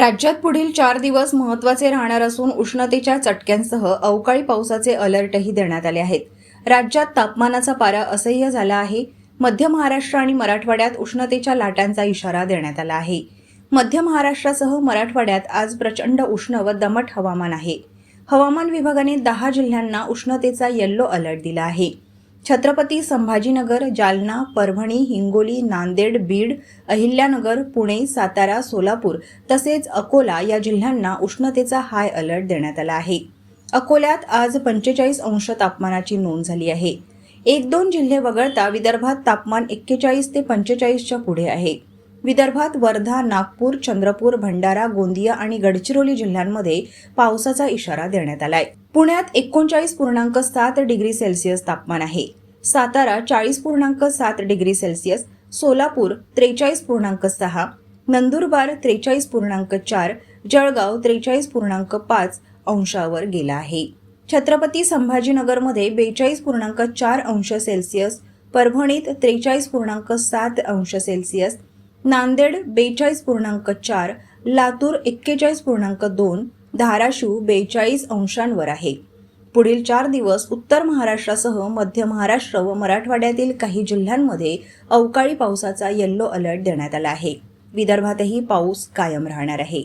राज्यात पुढील चार दिवस महत्त्वाचे राहणार असून उष्णतेच्या चटक्यांसह अवकाळी पावसाचे अलर्टही देण्यात आले आहेत. राज्यात तापमानाचा पारा असह्य झाला आहे. मध्य महाराष्ट्र आणि मराठवाड्यात उष्णतेच्या लाटांचा इशारा देण्यात आला आहे. मध्य महाराष्ट्रासह मराठवाड्यात आज प्रचंड उष्ण व दमट हवामान आहे. हवामान विभागाने दहा जिल्ह्यांना उष्णतेचा येल्लो अलर्ट दिला आहे. छत्रपती संभाजीनगर जालना परभणी हिंगोली नांदेड बीड अहिल्यानगर पुणे सातारा सोलापूर तसेच अकोला या जिल्ह्यांना उष्णतेचा हाय अलर्ट देण्यात आला आहे. अकोल्यात आज पंचेचाळीस अंश तापमानाची नोंद झाली आहे. एक दोन जिल्हे वगळता विदर्भात तापमान एक्केचाळीस ते पंचेचाळीसच्या पुढे आहे. विदर्भात वर्धा नागपूर चंद्रपूर भंडारा गोंदिया आणि गडचिरोली जिल्ह्यांमध्ये पावसाचा इशारा देण्यात आलाय. पुण्यात एकोणचाळीस पूर्णांक सात डिग्री सेल्सिअस तापमान आहे. सातारा चाळीस पूर्णांक सात डिग्री सेल्सिअस सोलापूर त्रेचाळीस पूर्णांक सहा नंदुरबार त्रेचाळीस पूर्णांक चार जळगाव त्रेचाळीस पूर्णांक पाच अंशावर गेला आहे. छत्रपती संभाजीनगरमध्ये बेचाळीस पूर्णांक चार अंश सेल्सिअस परभणीत त्रेचाळीस पूर्णांक सात अंश सेल्सिअस नांदेड बेचाळीस पूर्णांक चार लातूर एक्केचाळीस पूर्णांक दोन धाराशिव बेचाळीस अंशांवर आहे. पुढील चार दिवस उत्तर महाराष्ट्रासह मध्य महाराष्ट्र व मराठवाड्यातील काही जिल्ह्यांमध्ये अवकाळी पावसाचा येल्लो अलर्ट देण्यात आला आहे. विदर्भातही पाऊस कायम राहणार आहे.